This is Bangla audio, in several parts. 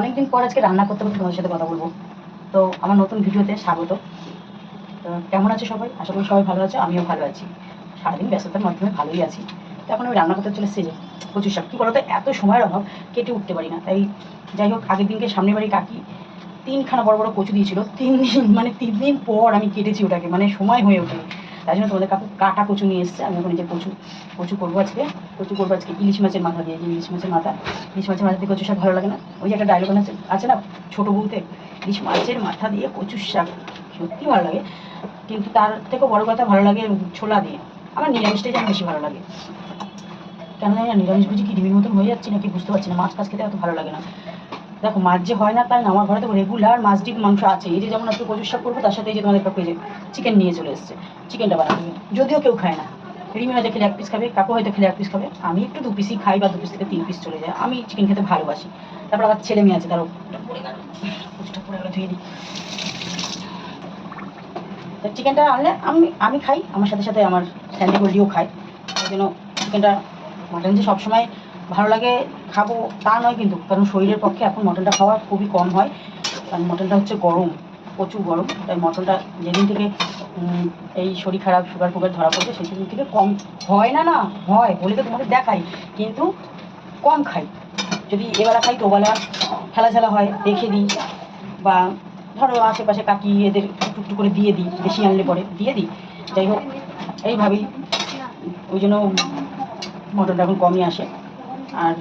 অনেকদিন পর আজকে রান্না করতে করতে তোমাদের সাথে কথা বলব। তো আমার নতুন ভিডিওতে স্বাগত। তো কেমন আছে সবাই? আশা করি সবাই ভালো আছে, আমিও ভালো আছি। সারাদিন ব্যস্ততার মাধ্যমে ভালোই আছি। তো এখন আমি রান্না করতে চলে এসেছি যে কচুর শাক। কী বলতো, এত সময়ের অভাব, কেটে উঠতে পারি না। তাই যাই হোক, আগের দিনকে সামনের বাড়ি কাকি তিনখানা বড় বড় কচু দিয়েছিল। তিন দিন মানে তিন দিন পর আমি কেটেছি ওটাকে মানে সময় হয়ে ওঠে তাই জন্য তোমাদের কাকু কাটা কচু নিয়ে এসছে। আমি এই যে কচু কচু করব আজকে। কচু করব আজকে ইলিশ মাছের মাথা দিয়ে ইলিশ মাছের মাথা। ইলিশ মাছের মাথা দিয়ে কচু শাক ভালো লাগে না? ওই যে একটা ডায়লগ আছে আছে না? ছোটো বউতে ইলিশ মাছের মাথা দিয়ে কচুর শাক। সত্যি ভালো লাগে। কিন্তু তার থেকেও বড় কথা, ভালো লাগে ছোলা দিয়ে। আমার নিরামিষটাই যেন বেশি ভালো লাগে। কেন জানি না নিরামিষ বুঝি কি ডিমের মতন হয়ে যাচ্ছে নাকি বুঝতে পারছি না। মাছ কাছ খেতে এত ভালো লাগে না। দেখো, মাছ যে হয় না তাই না? আমার ঘরে তো রেগুলার মাছ ডিম, মাংস আছে। এই যে যেমন একটু কচুর শাক করব, তার সাথে এই যে তোমাদের এই চিকেন নিয়ে চলে এসছে। চিকেনটা বানাবে যদিও কেউ খায় না। রিমি হয়তো খেলে এক পিস খাবে, কাকু হয়তো খেলে এক পিস খাবে। আমি একটু দু পিসই খাই বা দু পিস থেকে তিন পিস চলে যায়। আমি চিকেন খেতে ভালোবাসি। তারপর আমার ছেলে মেয়ে আছে, তারও গেল। ধুয়ে দিই। চিকেনটা আনলে আমি আমি খাই। আমার সাথে সাথে আমার স্যান্ডি গোল্ডিও খাই ওই জন্য চিকেনটা মাটন যে সবসময় ভালো লাগে খাব, তা নয় কিন্তু, কারণ শরীরের পক্ষে এখন মটনটা খাওয়া খুবই কম হয়। কারণ মটনটা হচ্ছে গরম, প্রচুর গরম, তাই মটনটা যেদিন থেকে এই শরীর খারাপ সুগার ফুগার ধরা পড়ছে সেদিন থেকে কম হয় না না, হয়, বলে তো তোমাদের দেখাই, কিন্তু কম খাই। যদি এবেলা খাই তো ওবেলা খেলা ঝেলা হয় রেখে দিই, বা ধরো আশেপাশে কাকি এদের টুকটু করে দিয়ে দিই, বেশি আনলে পরে দিয়ে দিই, যাই হোক এইভাবেই ওই জন্য মটনটা এখন কমই আসে। আর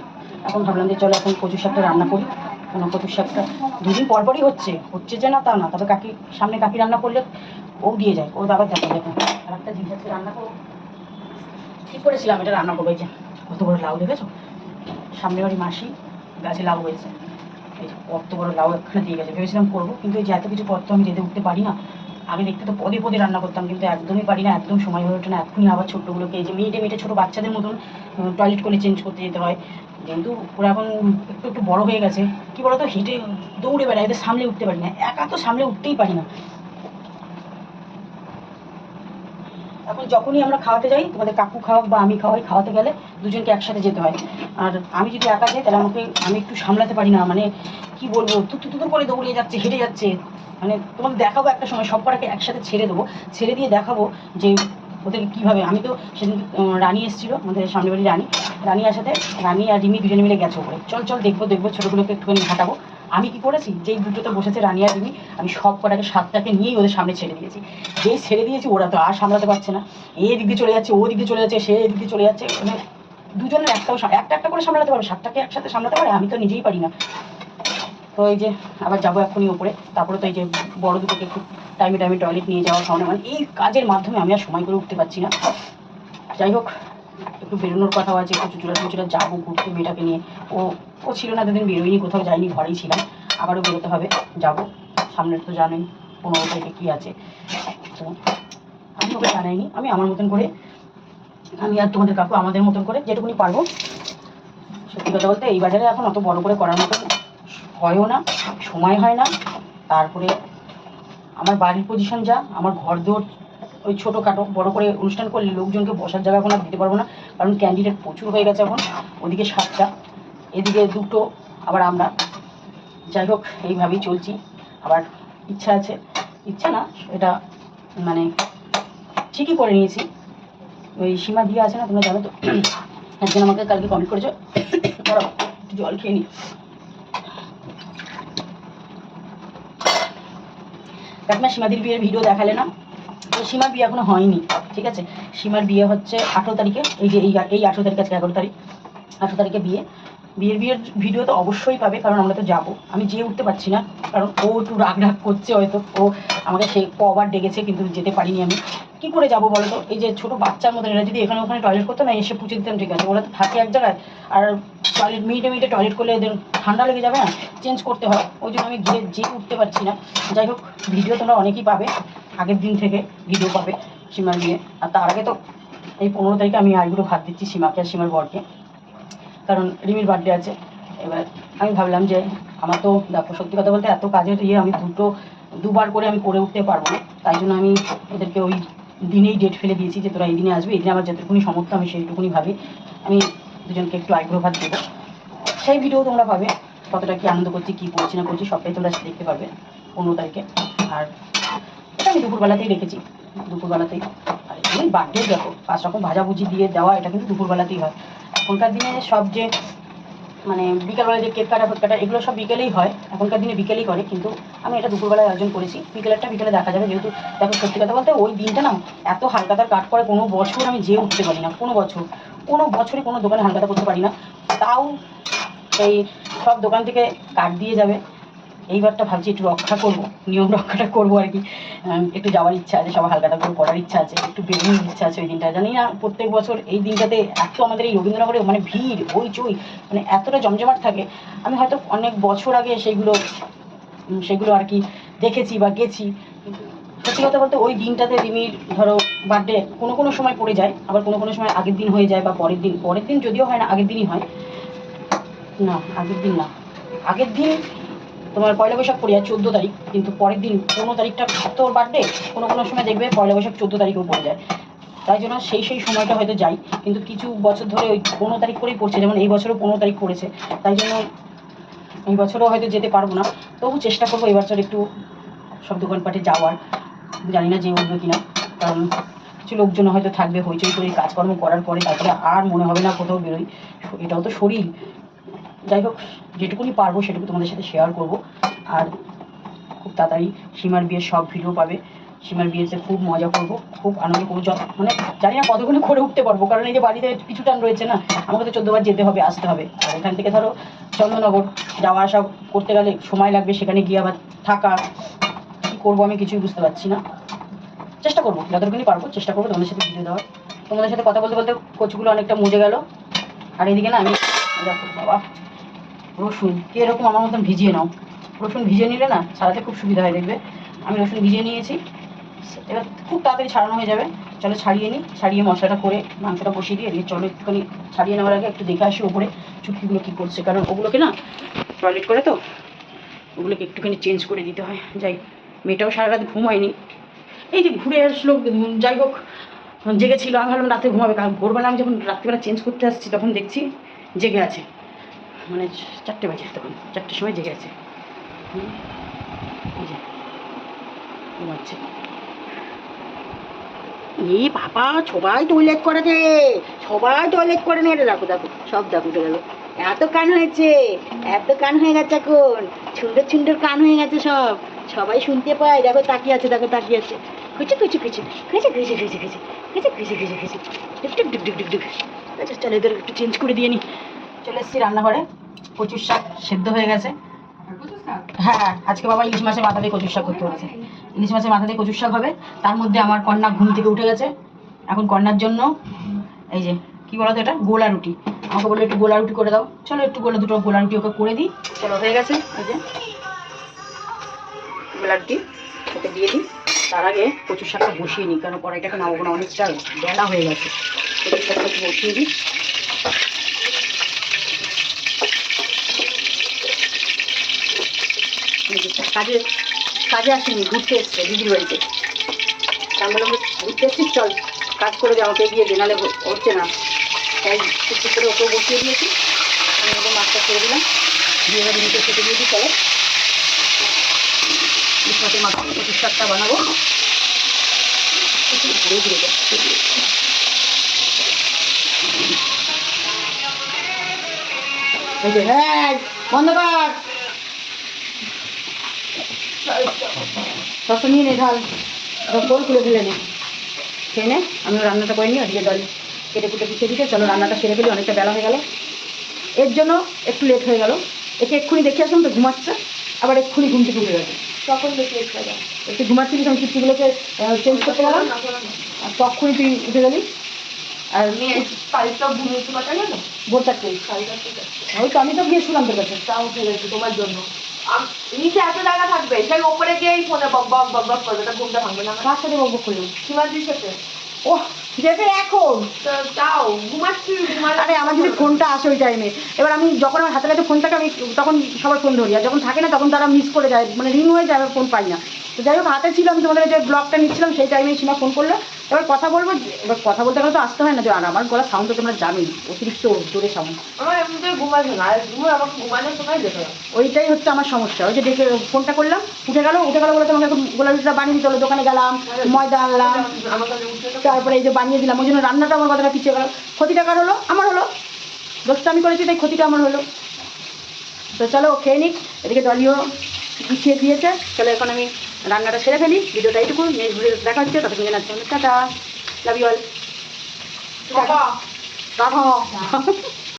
এখন ভাবলাম যে চলো এখন কচু শাকটা রান্না করি। কোনো কচু শাকটা দুদিন পর পরই হচ্ছে। হচ্ছে যে না তা না, তবে কাকি, সামনে কাকি রান্না করলে ও দিয়ে যায়, ও আবার দেখা। যায় আর একটা জিনিস আছে, রান্না করব ঠিক করেছিলাম এটা রান্না করব যে কত বড় লাউ দেখেছ? সামনে বাড়ি মাসি গাছে লাউ হয়েছে। এই যে কত বড় লাউ একখানে দিয়ে গেছে, ভেবেছিলাম করব, কিন্তু এই যে এত কিছু করতে আমি যেতে উঠতে পারি না আগে দেখতে তো পদে পদে রান্না করতাম, কিন্তু একদমই পারি না, একদম সময় হয়ে ওঠে না। এখনই আবার ছোট্টগুলোকে এই যে মেয়েটে মিনিটে ছোটো বাচ্চাদের মতন টয়লেট করে চেঞ্জ করতে যেতে হয়। যেহেতু ওরা এখন একটু একটু বড় হয়ে গেছে, কি বলতো, হেঁটে দৌড়ে বেড়ায়, এদের সামলে উঠতে পারি না। একা তো সামলে উঠতেই পারি না। এখন যখনই আমরা খাওয়াতে যাই, তোমাদের কাকু খাওয়াক বা আমি খাওয়াই, খাওয়াতে গেলে দুজনকে একসাথে যেতে হয়। আর আমি যদি একা যাই, তাহলে আমাকে, আমি একটু সামলাতে পারি না মানে কি বলব তু তু করে দৌড়িয়ে যাচ্ছে, হেঁটে যাচ্ছে। মানে তোমাকে দেখাবো একটা সময়, সব কটাকে একসাথে ছেড়ে দেবো। ছেড়ে দিয়ে দেখাবো যে ওদেরকে কীভাবে, আমি তো সেদিন রানী এসেছিল, আমাদের সামনে বাড়ি রানী। রানী আসাতে, রানী আর রিমি দুজনে মিলে গেছে ওপরে। চল চল, দেখব দেখব, ছোটোগুলোকে একটুখানি হাঁটাবো আমি কি করেছি? যেই দুটোতে বসেছে রানিয়া রিমি আমি সব কটাকে সাতটাকে নিয়েই ওদের সামনে ছেড়ে দিয়েছি। যেই ছেড়ে দিয়েছি, ওরা তো আর সামলাতে পারছে না। এ দিক দিয়ে চলে যাচ্ছে, ও দিক দিয়ে চলে যাচ্ছে, সে এদিক দিয়ে চলে যাচ্ছে। মানে দুজনের একটাও একটা একটা করে সামলাতে পারবে, সাতটাকে একসাথে সামলাতে পারে? আমি তো নিজেই পারি না। তো এই যে, আবার যাব এখনই ওপরে। তারপরে তো এই যে বড় দুটোকে একটু টাইমে টাইমে টয়লেট নিয়ে যাওয়া খাওয়ানো মানে এই কাজের মাধ্যমে আমি আর সময় করে উঠতে পারছি না। যাই হোক একটু বেরোনোর কথাও আছে, একটু চুচুরা চুচুরা যাব ঘুরতে মেয়েটাকে নিয়ে। ও ও ছিল না দুদিন বেরোয়নি কোথাও যাইনি ঘরেই ছিলাম। আবারও বেরোতে হবে, যাব। সামনের তো জানেন পনেরো তারিখে কী আছে। তো আমি ওকে জানাইনি, আমি আমার মতন করে, আমি আর তোমাদের কাকু আমাদের মতন করে যেটুকুনি পারব। সত্যি কথা বলতে এই বাজারে এখন অত বড় করে করার মতন হয়ও না, সময় হয় না। তারপরে আমার বাড়ির পজিশন যা, আমার ঘর দৌড় ওই ছোটোখাটো বড় করে অনুষ্ঠান করলে লোকজনকে বসার জায়গা এখন আর দিতে পারব না। কারণ ক্যান্ডিডেট প্রচুর হয়ে গেছে এখন। ওদিকে সাতটা, এদিকে দুটো, আবার আমরা। যাই হোক, এইভাবেই চলছি। আবার ইচ্ছা আছে। ইচ্ছা না, এটা মানে ঠিকই করে নিয়েছি। ওই সীমা দিয়ে আছে না, তোমরা জানো তো। একজন আমাকে কালকে কমেন্ট করেছ। একটু জল খেয়ে নিই। কাকিমা সীমাদির বিয়ের ভিডিও দেখালে না? সীমার বিয়ে এখনও হয়নি, ঠিক আছে? সীমার বিয়ে হচ্ছে আঠেরো তারিখে, এই যে এই আঠেরো তারিখ, আজকে এগারো তারিখ, আঠেরো তারিখে বিয়ে। বিয়ের বিয়ের ভিডিও তো অবশ্যই পাবে, কারণ আমরা তো যাব। আমি যেয়ে উঠতে পারছি না, কারণ ও একটু রাগ রাগ করছে হয়তো, ও আমাকে সে কবার ডেকেছে, কিন্তু যেতে পারিনি আমি। কি করে যাব বলো তো? এই যে ছোটো বাচ্চার মতো এরা যদি এখানে ওখানে টয়লেট করতো না, এসে পুঁছে দিতাম, ঠিক আছে? ওরা তো থাকে এক জায়গায়, আর টয়লেট মিনিটে মিনিটে টয়লেট করলে এদের ঠান্ডা লেগে যাবে না? চেঞ্জ করতে হয়। ওই জন্য আমি গিয়ে যেয়ে উঠতে পারছি না। যাই হোক, ভিডিও তোমরা অনেকেই পাবে। আগের দিন থেকে ভিডিও পাবে সীমার নিয়ে আর তার আগে তো এই পনেরো তারিখে আমি আইগুলো ভাত দিচ্ছি সীমাকে আর সীমার বরকে। কারণ রিমির বার্থডে আছে। এবার আমি ভাবলাম যে আমার তো দেখো সত্যি কথা বলতে এত কাজের ইয়ে আমি দুটো, দুবার করে আমি করে উঠতে পারব না। তাই জন্য আমি ওদেরকে ওই দিনেই ডেট ফেলে দিয়েছি যে তোরা এই দিনে আসবে, এই দিনে আমার যতটুকুনি সমর্থ আমি সেইটুকুনি ভাবি। আমি দুজনকে একটু আগ্রহ ভাত দেবো। সেই ভিডিও তোমরা পাবে, কতটা কি আনন্দ করছি, কি করছি না করছি, সবটাই তোমরা দেখতে পাবে পনেরো তারিখে। আর আমি দুপুরবেলাতেই রেখেছি। দুপুরবেলাতেই। আর এমনি বার্থডে দেখো, পাঁচ রকম ভাজাভুজি দিয়ে দেওয়া, এটা কিন্তু দুপুরবেলাতেই হয়। এখনকার দিনে সব যে মানে বিকেলবেলা যে কেক কাটা, ফেক কাটা, এগুলো সব বিকেলেই হয়। এখনকার দিনে বিকেলেই করে, কিন্তু আমি এটা দুপুরবেলায় আয়োজন করেছি। বিকেলেরটা বিকেলে দেখা যাবে, যেহেতু দেখো সত্যি কথা বলতে ওই দিনটা না, এত হালকাতার কাট করে কোনো বছর আমি যেয়ে উঠতে পারি না, কোনো বছর। কোনো বছরে কোনো দোকানে হালকাতা করতে পারি না। তাও এই সব দোকান থেকে কাট দিয়ে যাবে। এইবারটা ভাবছি একটু রক্ষা করব, নিয়ম রক্ষাটা করব আর কি। একটু যাওয়ার ইচ্ছা আছে, সবার হালকাতা করে করার ইচ্ছা আছে, একটু বেরোনোর ইচ্ছা আছে ওই দিনটা। জানি না প্রত্যেক বছর এই দিনটাতে এত আমাদের এই রবীন্দ্রনগরে মানে ভিড় হইচই মানে এতটা জমজমাট থাকে। আমি হয়তো অনেক বছর আগে সেগুলো সেগুলো আর কি দেখেছি বা গেছি। সত্যি কথা বলতে ওই দিনটাতে রিমির ধরো বার্থডে কোনো কোনো সময় পড়ে যায়, আবার কোনো কোনো সময় আগের দিন হয়ে যায় বা পরের দিন। পরের দিন যদিও হয় না, আগের দিনই হয়। না, আগের দিন না। আগের দিন তোমার পয়লা বৈশাখ পড়ে যায় চোদ্দ তারিখ, কিন্তু পরের দিন পনেরো তারিখটা তোর বার্থডে কোনো কোনো সময় দেখবে পয়লা বৈশাখ চোদ্দ তারিখেও পড়ে যায়। তাই জন্য সেই সেই সময়টা হয়তো যাই, কিন্তু কিছু বছর ধরে ওই পনেরো তারিখ করেই পড়ছে, যেমন এই বছরও পনেরো তারিখ পড়েছে। তাই জন্য এই বছরও হয়তো যেতে পারব না। তবু চেষ্টা করব এই বছর একটু সব দোকানপাটে যাওয়ার। জানি না যে উঠবে কিনা, কারণ কিছু লোকজন হয়তো থাকবে, হইচই করে কাজকর্ম করার পরে তারপরে আর মনে হবে না কোথাও বেরোই। এটাও তো শরীর। যাই হোক যেটুকুনি পারব সেটুকু তোমাদের সাথে শেয়ার করব। আর খুব তাড়াতাড়ি সীমার বিয়ের সব ভিডিও পাবে। সীমার বিয়েতে খুব মজা করব, খুব আনন্দ করব। মানে জানি না কতক্ষণে করে উঠতে পারব, কারণ এই যে বাড়িতে কিছু টান রয়েছে না, আমাকে তো চোদ্দবার যেতে হবে, আসতে হবে। আর এখান থেকে ধরো চন্দ্রনগর যাওয়া আসা করতে গেলে সময় লাগবে, সেখানে গিয়ে আবার থাকা। কী করব আমি কিছুই বুঝতে পারছি না। চেষ্টা করব, যতটুকুনি পারব চেষ্টা করব তোমাদের সাথে ভিডিও দেওয়ার। তোমাদের সাথে কথা বলতে বলতে কচুগুলো অনেকটা মজে গেল। আর এদিকে না আমি বাবা রসুন। কি এরকম আমার মতন ভিজিয়ে নাও? রসুন ভিজিয়ে নিলে না ছাড়াতে খুব সুবিধা হয়, দেখবে? আমি রসুন ভিজিয়ে নিয়েছি। এবার খুব তাড়াতাড়ি ছাড়ানো হয়ে যাবে। চলো ছাড়িয়ে নিই। ছাড়িয়ে মশলাটা করে মাংসটা বসিয়ে দিয়ে দিয়ে চলো একটুখানি ছাড়িয়ে নেওয়ার আগে একটু দেখে আসি ওপরে চুটকিগুলো কী করছে। কারণ ওগুলোকে না টয়লেট করে তো, ওগুলোকে একটুখানি চেঞ্জ করে দিতে হয়। যাই, মেয়েটাও সারা রাত ঘুমায়নি। এই যে ঘুরে আসলো, যাই হোক, জেগেছিল। আমি ভাবলাম রাতে ঘুমাবে। কারণ ভোরবেলা আমি যখন রাত্রিবেলা চেঞ্জ করতে আসছি, তখন দেখছি জেগে আছে। মানে চারটে বাজে তখন চারটের সময় জেগে আছে বাবা সবাই টয়লেট করেছে সবাই টয়লেট করে নিয়ে দেখো দেখো সব দেখো উঠে এত কান হয়েছে এত কান হয়ে গেছে এখন সুন্দর সুন্দর কান হয়ে গেছে সব সবাই শুনতে পায় দেখো তাকিয়ে আছে দেখো তাকিয়ে আছে খুঁজে খুঁজে খুঁজে খুঁজে খুঁজে খুঁজে খুঁজে খুঁজে খুঁজে খুঁজে খুঁজে ডুক ডুক ডুক ডুক ডুক আচ্ছা চলো একটু চেঞ্জ করে দিয়ে নি চলে এসেছি রান্নাঘরে। কচুর শাক সেদ্ধ হয়ে গেছে। হ্যাঁ আজকে বাবা ইলিশ মাছের মাথা দিয়ে কচুর শাক করতে হচ্ছে ইলিশ মাছের মাথা দিয়ে কচুর শাক হবে। তার মধ্যে আমার কন্যা ঘুম থেকে উঠে গেছে। এখন কন্যার জন্য এই যে, কি বলতো এটা? গোলা রুটি। আমাকে বলল, একটু গোলা রুটি করে দাও। চলো, একটু গোলা, দুটো গোলা রুটি ওকে করে দিই। চলো, হয়ে গেছে। এই যে, গোলা রুটি ওকে দিয়ে দিই। তার আগে কচুর শাকটা বসিয়ে নিই, কারণ কড়াইটাকে নামাবো না, অনেকটা বেলা হয়ে গেছে। কচুর শাকটা বসিয়ে দিই এই যে কাজে কাজে আসিনি, ঘুরতে এসছে দিদির বাড়িতে। আমি বললাম, ঘুরতে এসছিস, চল, কাজ করে দে, আমাকে এগিয়ে দে, নাহলে হচ্ছে না। তাই টুকটুক করে ওকেও বসিয়ে দিয়েছি। আমি ওকে মাছটা ছেড়ে দিলাম। দিয়ে এবার নিচে খেতে দিয়েছি চলো। মাছের মাথা পঁচিশ শাকটা বানাবো। একটু ঘুরে ঘুরে হ্যাঁ বন্ধ কর। সবটা নিয়ে নে ঢাল। তোর খুলে ফেলে নে। খেয়ে নে। আমি রান্নাটা করে নিই আর দিয়ে ডাল কেটে কুটে পিছিয়ে দিতে। চলো রান্নাটা সেরে ফেলি অনেকটা বেলা হয়ে গেল। এর জন্য একটু লেট হয়ে গেল। একে এক্ষুনি দেখে আসলাম তো ঘুমাচ্ছে। আবার এক্ষুনি ঘুম থেকে উঠে গেছে। তখন যায় একটু ঘুমাচ্ছিলি তখন কীর্তিগুলোকে চেঞ্জ করতে গেলাম। আর তখনই তুই উঠে গেলি। আর কালটা ঘুমিয়েছি কথা জানো? ভোর চারটে ওই তো আমি তো গিয়ে শুনলাম তোর কাছে। তা উঠে গেছি তোমার জন্য। নিচে এত জায়গা থাকবে সেই ওপরে গিয়েই ফোনে বক বক বক বক করবে তা ঘুমটা ভাঙবে না। আমার কার সাথে বকবক করলাম। সীমাদির সাথে। ও যেতে এখন? তো যাও ঘুমাচ্ছি আরে আমার যদি ফোনটা আসে ওই টাইমে এবার আমি যখন আমার হাতে কাছে ফোন থাকে আমি তখন সবার ফোন ধরি। আর যখন থাকে না তখন তারা মিস করে যায়। মানে রিং হয়ে যায় ফোন পাই না। তো যাই হোক হাতে ছিল আমি তোমাদের যে ব্লগটা নিচ্ছিলাম সেই টাইমে সীমা ফোন করল। এবার কথা বলব এবার কথা বলতে গেলে তো আসতে হয় না যে আর আমার গলা সাউন্ড তো তোমরা জানোই অতিরিক্ত জোরে সাউন্ড আমার এমনিতে ঘুমাচ্ছে না আমাকে ঘুমানোর সময় যেতে ওইটাই হচ্ছে আমার সমস্যা ওই যে ডেকে ফোনটা করলাম উঠে গেল উঠে গেল বলে তোমাকে গোলা রুটিটা বানিয়ে দিতে হলো দোকানে গেলাম ময়দা আনলাম তারপরে এই যে বানিয়ে দিলাম ওই জন্য রান্নাটা আমার কথাটা পিছিয়ে গেল। ক্ষতিটা কার হলো? আমার হলো। দোষটা আমি করেছি তাই ক্ষতিটা আমার হলো। তো চলো খেয়ে নিক এদিকে ডলিও গুছিয়ে দিয়েছে চলো এখন আমি রান্নাটা সেরে ফেলি ভিডিওটা এইটুকু নেক্সট ভিডিও দেখা হচ্ছে ততক্ষণ জানাচ্ছি tata love you all tata